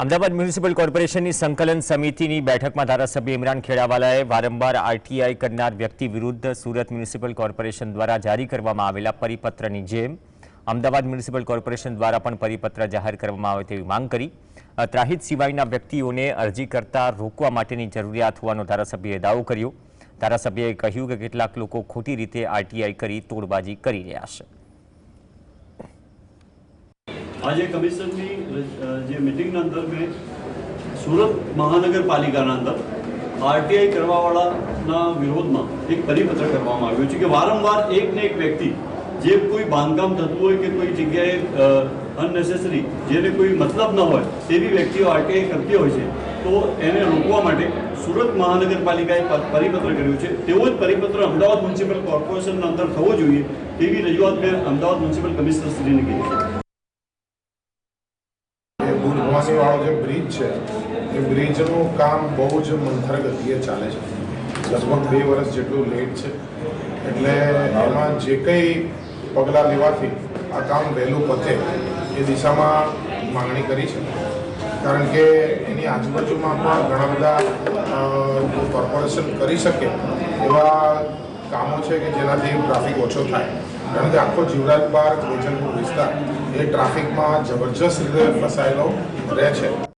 Ahmedabad municipal કોર્પોરેશનની સંકલન સમિતિની બેઠકમાં ધારાસભ્ય ઇમરાન ખેડાવાલાએ વારંવાર આરટીઆઈ કરનાર વ્યક્તિ વિરુદ્ધ સુરત મ્યુનિસિપલ કોર્પોરેશન દ્વારા જારી કરવામાં આવેલા પરિપત્રની જેમ અમદાવાદ મ્યુનિસિપલ કોર્પોરેશન દ્વારા પણ પરિપત્ર જાહેર કરવામાં આવે તેવી માંગ કરી. ત્રાહિત સિવાયના વ્યક્તિઓને અરજી કરતા રોકવા માટેની જરૂરિયાત હોવાનો ધારાસભ્યએ દાવો કર્યો. ધારાસભ્યએ કહ્યું કે કેટલાક લોકો ખોટી રીતે આરટીઆઈ કરી તોડબાજી કરી રહ્યા છે. આજે કમિશનની જે મિટિંગના અંદર મેં સુરત મહાનગરપાલિકાના અંદર આરટીઆઈ કરવાવાળાના વિરોધમાં એક પરિપત્ર કરવામાં આવ્યો છે કે વારંવાર એક ને એક વ્યક્તિ જે કોઈ બાંધકામ થતું હોય કે કોઈ જગ્યાએ અનનેસેસરી જેને કોઈ મતલબ ન હોય તેવી વ્યક્તિઓ આરટીઆઈ કરતી હોય છે, તો એને રોકવા માટે સુરત મહાનગરપાલિકાએ પરિપત્ર કર્યું છે. તેવો જ પરિપત્ર અમદાવાદ મ્યુનિસિપલ કોર્પોરેશનના અંદર થવો જોઈએ તેવી રજૂઆત મેં અમદાવાદ મ્યુનિસિપલ કમિશનરશ્રીને કરી છે. વાળો જે બ્રિજ છે, એ બ્રિજનું કામ બહુ જ મંથર ગતિએ ચાલે છે. લગભગ બે વર્ષ જેટલું લેટ છે. એટલે એમાં જે કંઈ પગલાં લેવાથી આ કામ વહેલું પતે એ દિશામાં માંગણી કરી છે. કારણ કે એની આજુબાજુમાં પણ ઘણા બધા કોર્પોરેશન કરી શકે એવા કામો છે કે જેનાથી ટ્રાફિક ઓછો થાય. કારણ કે આખો જીવરાજ પાર્ક વેજલપુર વિસ્તાર એ ટ્રાફિકમાં જબરજસ્ત રીતે ફસાયેલો રહે છે.